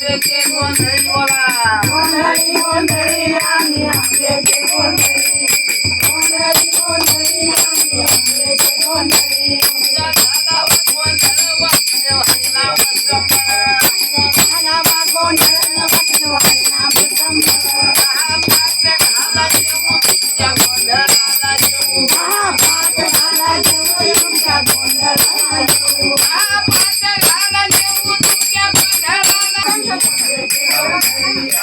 आंब्याचे गोंधळी बोला गोंधळी गोंधळी आम्ही आंब्याचे गोंधळी गोंधळी गोंधळी आम्ही आंब्याचे गोंधळी तुझ्या झाडावर गोंधळ वाटणे व्हायला बसंबर तुझ्या झाडावर गोंधळ वाटणे व्हायला बसंबर दहा पाच झाला देऊ तुझ्या गोंधळाला देऊ दहा पाच झाला देऊ तुमच्या गोंधळाला